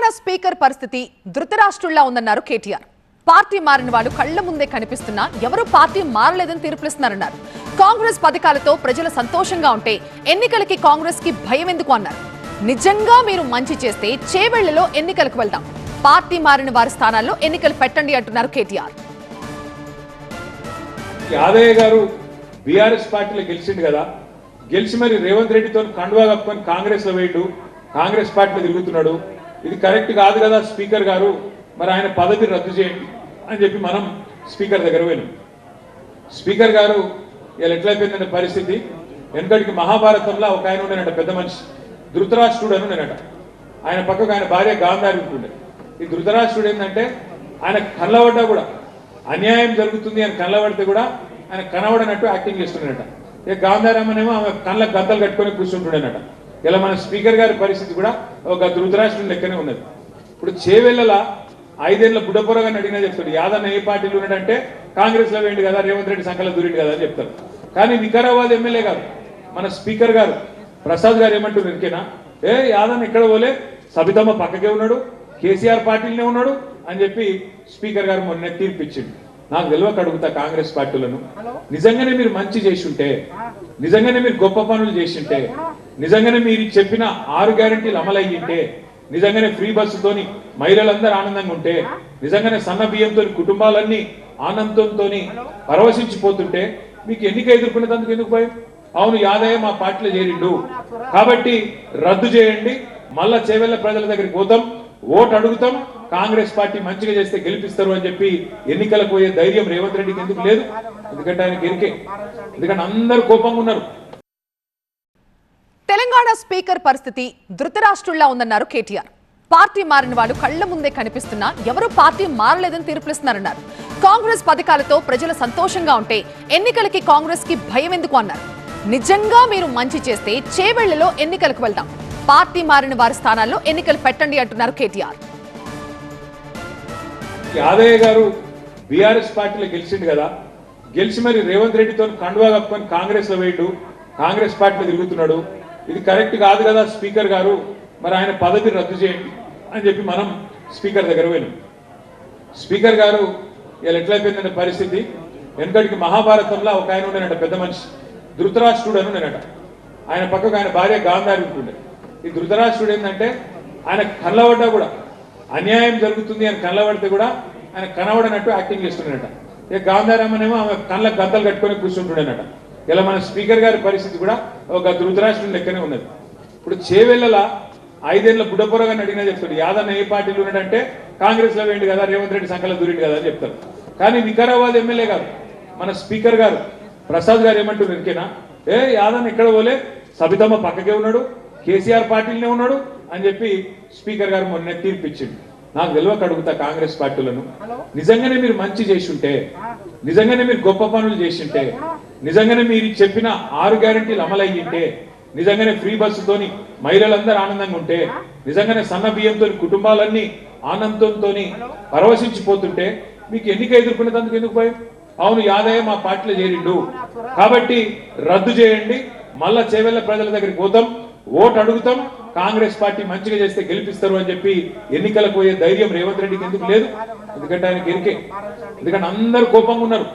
Telangana speaker పరిస్థితి ధృతరాష్ట్రుల్లా ఉందన్నారు KTR. Party మారిన వాళ్ళు కళ్ళ ముందే కనిపిస్తున్నా ఎవరు పార్టీ మారలేదని తీర్పులిస్తున్నారన్నారు. కాంగ్రెస్ పథకాలతో ప్రజలు సంతోషంగా ఉంటే ఎన్నికలకి కాంగ్రెస్కి భయం ఎందుకు అన్నారు. నిజంగా మీరు మంచి చేస్తే చేవెళ్ళలో ఎన్నికలకు వెళ్దాం. పార్టీ మారిన వారి స్థానాల్లో ఎన్నికలు పెట్టండి అంటున్నారు కేటీఆర్. యాదయ్య గారు బీఆర్ఎస్ పార్టీలో గెలిచిండు కదా. గెలిచి మరి రేవంత్ రెడ్డితో కండువా కప్పుకొని కాంగ్రెస్లో వేయడు. కాంగ్రెస్ పార్టీలో తిరుగుతున్నాడు. ఇది కరెక్ట్ కాదు కదా స్పీకర్ గారు మరి ఆయన పదవి రద్దు చేయండి అని చెప్పి మనం స్పీకర్ దగ్గర వెళ్ళాం స్పీకర్ గారు ఇలా ఎట్లయిపోయిందనే పరిస్థితి? వెనుకటికి మహాభారతంలో ఒక ఆయన ఉండేనట పెద్ద మనిషి. ధృతరాష్ట్రుడు అని ఉండేనట. ఆయన పక్కకు ఆయన భార్య గాంధారి ఉంటుండే. ఈ ధృతరాష్ట్రుడు ఏంటంటే ఆయన కళ్ళబడ్డా కూడా అన్యాయం జరుగుతుంది అని కళ్ళబడితే కూడా ఆయన కనబడనట్టు యాక్టింగ్ చేస్తుండేనట. ఇక గాంధారమ్మనేమో ఆమె కళ్ళ గంతలు కట్టుకొని కూర్చుంటుండేనట. ఇలా మన స్పీకర్ గారి పరిస్థితి కూడా ఒక ధృతరాష్ట్రుని లెక్కనే ఉన్నది. ఇప్పుడు చేవెళ్ళల ఐదేళ్ళ బుడ్డపొరగాని అడిగినా చెప్తాడు. యాదన్న ఏ పార్టీలో ఉన్నాడంటే కాంగ్రెస్లో వేయండి కదా రేవంత్ రెడ్డి సంఖ్యలో దూరిండు కదా అని చెప్తారు కానీ వికారాబాద్ ఎమ్మెల్యే గారు మన స్పీకర్ గారు ప్రసాద్ గారు ఏమంటున్నారు ఇంకేనా? ఏ యాదన్న ఎక్కడ పోలే? సబితమ్మ పక్కకే ఉన్నాడు కేసీఆర్ పార్టీలోనే ఉన్నాడు అని చెప్పి స్పీకర్ గారు మొన్న తీర్పు ఇచ్చిండు నాకు తెలియక అడుగుతా కాంగ్రెస్ పార్టీలను. నిజంగానే మీరు మంచి చేసి ఉంటే నిజంగానే మీరు గొప్ప పనులు చేసి ఉంటే నిజంగానే మీరు చెప్పిన ఆరు గ్యారంటీలు అమలయ్యింటే నిజంగానే ఫ్రీ బస్సుతోని మహిళలందరూ ఆనందంగా ఉంటే నిజంగానే సన్న బియ్యంతో కుటుంబాలన్నీ ఆనందంతో పరవశించిపోతుంటే మీకు ఎన్నిక ఎదుర్కొనేందుకు ఎందుకు భయం? అవును యాదయ్య మా పార్టీలో చేరిండు. కాబట్టి రద్దు చేయండి. మళ్ళా చేవెళ్ళ ప్రజల దగ్గరికి పోతాం. ఓటు అడుగుతాం. కాంగ్రెస్ పార్టీ మంచిగా చేస్తే గెలిపిస్తారు అని చెప్పి ఎన్నికలకు పోయే ధైర్యం రేవంత్ రెడ్డికి ఎందుకు లేదు? ఎందుకంటే ఆయనకి ఎరికే ఎందుకంటే అందరూ కోపంగా ఉన్నారు. తెలంగాణ స్పీకర్ పరిస్థితి ధృతరాష్ట్రుల్లా ఉందన్నారు కేటీఆర్. పార్టీ మారిన వాళ్ళు కళ్ళ ముందే కనిపిస్తున్నా ఎవరు పార్టీ మారలేదని తీర్పులిస్తున్నారన్నారు. కాంగ్రెస్ పథకాలతో ప్రజలు సంతోషంగా ఉంటే ఎన్నికలకి కాంగ్రెస్కి భయం ఎందుకు అన్నారు. నిజంగా మీరు మంచి చేస్తే చేవెళ్ళలో ఎన్నికలకు వెళ్దాం. పార్టీ మారిన వారి స్థానాల్లో ఎన్నికలు పెట్టండి అంటున్నారు కేటీఆర్. యాదయ్య గారు బీఆర్ఎస్ పార్టీలో గెలిచిండు కదా. గెలిచి మరి రేవంత్ రెడ్డితో కండువా కప్పుకొని కాంగ్రెస్లో వేయడు. కాంగ్రెస్ పార్టీలో తిరుగుతున్నాడు. ఇది కరెక్ట్ కాదు కదా స్పీకర్ గారు మరి ఆయన పదవి రద్దు చేయండి అని చెప్పి మనం స్పీకర్ దగ్గర వెళ్ళాం స్పీకర్ గారు ఇలా ఎట్లయిపోయిందనే పరిస్థితి? వెనుకటికి మహాభారతంలో ఒక ఆయన ఉండేనట పెద్ద మనిషి. ధృతరాష్ట్రుడు అని ఉండేనట. ఆయన పక్కకు ఆయన భార్య గాంధారి ఉంటుండే. ఈ ధృతరాష్ట్రుడు ఏంటంటే ఆయన కళ్ళబడ్డా కూడా అన్యాయం జరుగుతుంది అని కళ్ళబడితే కూడా ఆయన కనబడనట్టు యాక్టింగ్ చేస్తుండేనట. ఇక గాంధారమ్మనేమో ఆమె కళ్ళ గంతలు కట్టుకొని కూర్చుంటుండేనట. ఇలా మన స్పీకర్ గారి పరిస్థితి కూడా ఒక ధృతరాష్ట్రుని లెక్కనే ఉన్నది. ఇప్పుడు చేవెళ్ళల ఐదేళ్ళ బుడ్డపొరగాని అడిగినా చెప్తాడు. యాదన్న ఏ పార్టీలో ఉన్నాడంటే కాంగ్రెస్లో వేయండి కదా రేవంత్ రెడ్డి సంఖ్యలో దూరిండు కదా అని చెప్తారు కానీ వికారాబాద్ ఎమ్మెల్యే గారు మన స్పీకర్ గారు ప్రసాద్ గారు ఏమంటున్నారు ఇంకేనా? ఏ యాదన్న ఎక్కడ పోలే? సబితమ్మ పక్కకే ఉన్నాడు కేసీఆర్ పార్టీలోనే ఉన్నాడు అని చెప్పి స్పీకర్ గారు మొన్న తీర్పు ఇచ్చిండు నాకు తెలియక అడుగుతా కాంగ్రెస్ పార్టీలను. నిజంగానే మీరు మంచి చేసి ఉంటే నిజంగానే మీరు గొప్ప పనులు చేసి ఉంటే నిజంగానే మీరు చెప్పిన ఆరు గ్యారంటీలు అమలయ్యింటే నిజంగానే ఫ్రీ బస్సుతోని మహిళలందరూ ఆనందంగా ఉంటే నిజంగానే సన్న బియ్యంతో కుటుంబాలన్నీ ఆనందంతో పరవశించిపోతుంటే మీకు ఎన్నిక ఎదుర్కొనేందుకు ఎందుకు భయం? అవును యాదయ్య మా పార్టీలో చేరిండు. కాబట్టి రద్దు చేయండి. మళ్ళా చేవెళ్ళ ప్రజల దగ్గరికి పోతాం. ఓటు అడుగుతాం. కాంగ్రెస్ పార్టీ మంచిగా చేస్తే గెలిపిస్తారు అని చెప్పి ఎన్నికలకు పోయే ధైర్యం రేవంత్ రెడ్డికి ఎందుకు లేదు? ఎందుకంటే ఆయనకి ఎరికే ఎందుకంటే అందరూ కోపంగా ఉన్నారు.